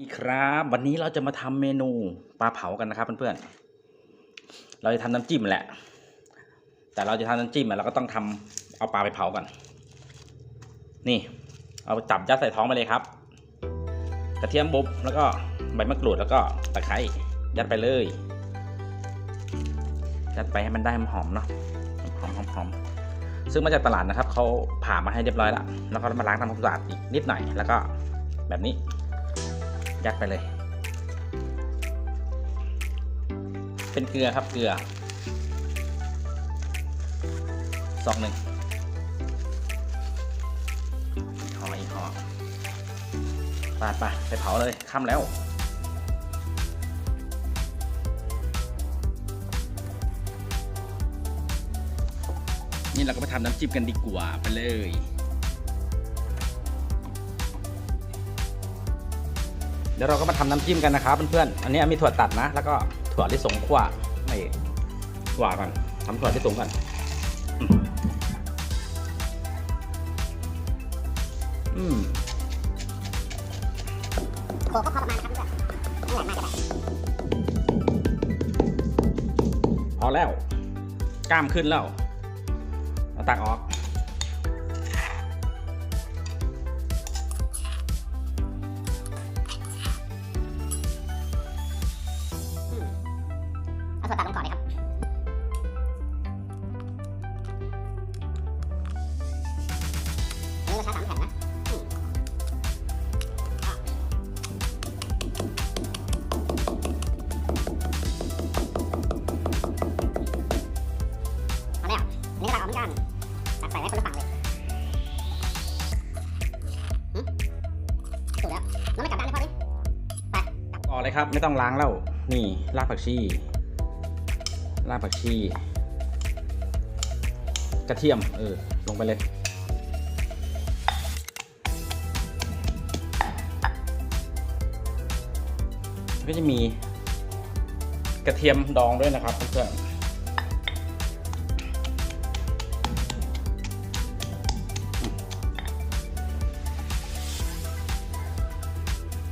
ดีครับ วันนี้เราจะมาทำเมนูปลาเผากันนะครับเพื่อนๆ เราจะทำน้ำจิ้มแหละ แต่เราจะทำน้ำจิ้มเราก็ต้องทำเอาปลาไปเผาก่อน นี่ เอาจับยัดใส่ท้องไปเลยครับ กระเทียมบุบแล้วก็ใบมะกรูดแล้วก็ตะไคร้ยัดไปเลย ยัดไปให้มันได้หอมๆเนาะหอมๆหอมซึ่งมาจากตลาดนะครับเขาผ่ามาให้เรียบร้อยแล้วแล้วก็มาล้างทำความสะอาดอีกนิดหน่อยแล้วก็แบบนี้ ยัดไปเลย เป็นเกลือครับเกลือซองหนึ่งหออีกหอปาดไปไปเผาเลยค่ำแล้วนี่เราก็ไปทำน้ำจิ้มกันดีกว่าไปเลย เดี๋ยวเราก็มาทำน้ำจิ้มกันนะครับเพื่อนๆ อันนี้มีถั่วตัดนะ แล้วก็ถั่วลิสงขั่วไม่ขั่วกันทำถั่วลิสงกันอืมอืมโขกก็พอประมาณครับเพื่อนไม่ใหญ่มากก็ได้พอแล้ว กล้ามขึ้นแล้วเอาตักออก เลยครับ ไม่ต้องล้างแล้ว นี่รากผักชีรากผักชี กระเทียม เออ ลงไปเลยก็จะมีกระเทียมดองด้วยนะครับเพื่อนๆ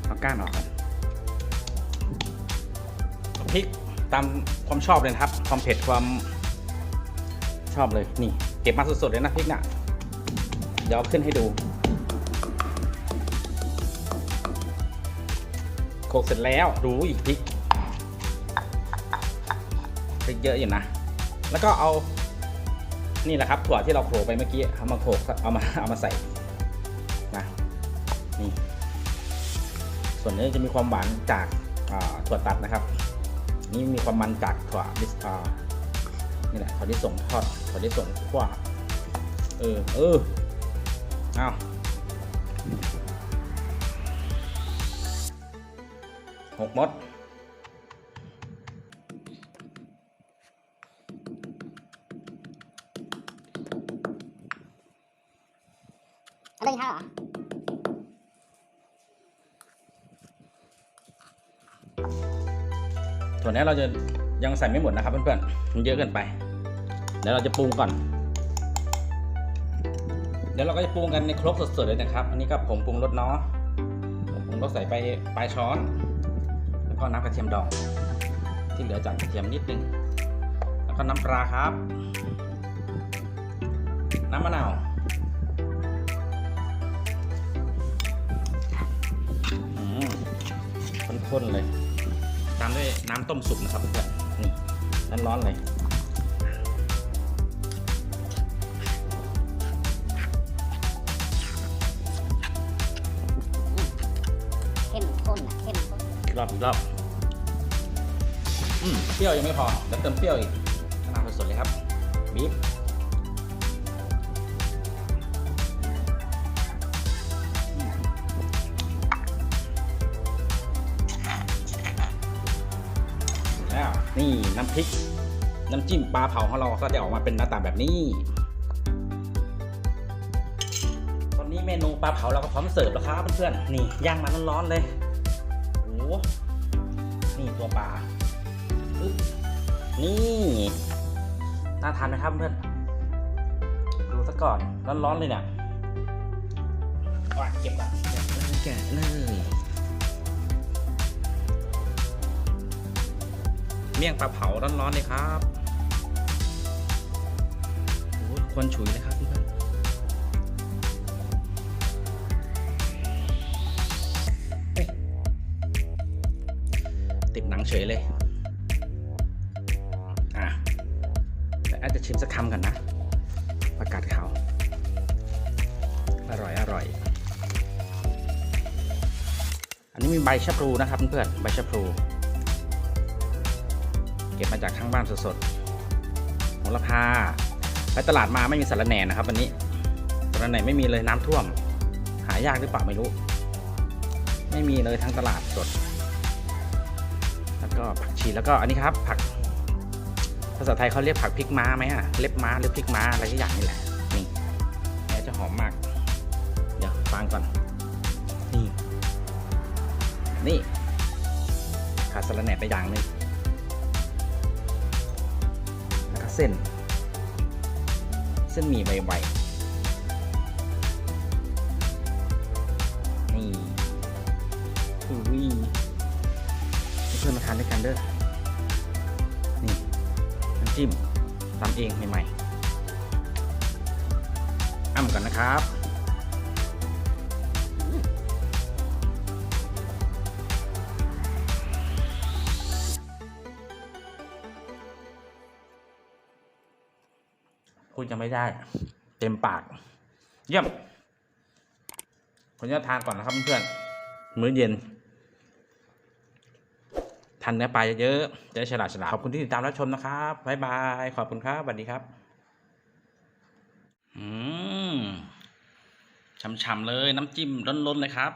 เอาก้านออกกัน พริกตามความชอบเลยนะครับ ความเผ็ดความชอบเลยนี่ เก็บมาสดๆเลยนะพริกน่ะเดี๋ยวขึ้นให้ดูโขลกเสร็จแล้วดูอีกพริกพริกเยอะอยู่นะ แล้วก็เอานี่แหละครับถั่วที่เราโขลกไปเมื่อกี้เอามาโขลกเอามาเอามาใส่นะนี่ส่วนนี้จะมีความหวานจากถั่วตัดนะครับ นี่มีความมันจากถั่วดิสอ่านี่แหละถั่วลิสงทอดถั่วลิสงคั่วเออเออเอาหกมดเอาเลยข้าวเหรอ ส่วนนี้เราจะยังใส่ไม่หมดนะครับเพื่อนๆมันเยอะเกินไปเดี๋ยวเราจะปรุงก่อน เดี๋ยวเราก็จะปรุงกันในครกสดๆเลยนะครับ อันนี้ก็ผงปรุงรสเนาะผงปรุงรสใส่ไปปลายช้อน แล้วก็น้ำกระเทียมดอง ที่เหลือจากกระเทียมนิดนึง แล้วก็น้ำปลาครับ น้ำมะนาวอืมข้นๆเลย ตามด้วยน้ำต้มสุกนะครับเพื่อนๆนี่ร้อนๆเลยเข้มข้นอะเข้มข้นอีกรอบอีกรอบอืมเปรี้ยวยังไม่พอเดี๋ยวเติมเปรี้ยวอีกมะนาวสดๆเลยครับบีบ นี่น้ำพริก น้ำจิ้มปลาเผาของเราก็จะออกมาเป็นหน้าตาแบบนี้ ตอนนี้เมนูปลาเผาเราก็พร้อมเสิร์ฟแล้วครับเพื่อนๆ นี่ย่างมาร้อนๆเลยโอ้โหนี่ตัวปลานี่น่าทานไหมครับเพื่อนดูซะก่อนร้อนๆเลยเนี่ยเก็บก่อนแกะแกะเลย มี่ยงปลาเผาร้อนๆเลยครับโอ้โหควนฉุยเลยครับเพื่อนเฮ้ยติดหนังเฉยเลย อะแต่อาจจะชิมสักคำก่อนนะ ประกาศขาว อร่อยอร่อย อันนี้มีใบชะพลูนะครับเพื่อนใบชะพลู ก็บมาจากข้างบ้านสดๆโหระพาไปตลาดมาไม่มีสารแหน่นะครับวันนี้สารแหน่ไม่มีเลยน้ำท่วม หายากหรือเปล่าไม่รู้ ไม่มีเลยทั้งตลาดสด แล้วก็ผักชีแล้วก็อันนี้ครับ ผักภาษาไทยเขาเรียกผักพริกม้าไหมอะเล็บม้าหรือพริกม้าอะไรสักอย่างนี่แหละนี่แม้จะหอมมาก เดี๋ยวฟังก่อนนี่นี่ขาดสารแหน่ไปอย่างนึง เส้น เส้นหมี่ใวๆนี่อุ้ยเพื่อนมาทานด้วยกันเด้อนี่น้ำจิ้มทำเองใหม่ๆอ้ำก่อนนะครับ พูดยังไม่ได้ เต็มปาก เยี่ยมผมจะทานก่อนนะครับเพื่อนมื้อเย็นทานเนื้อปลาเยอะๆจะฉลาดฉลาดขอบคุณที่ติดตามรับชมนะครับบ๊ายบายขอบคุณครับสวัสดีครับ อืมช่ำๆเลยน้ำจิ้มล้นๆเลยครับ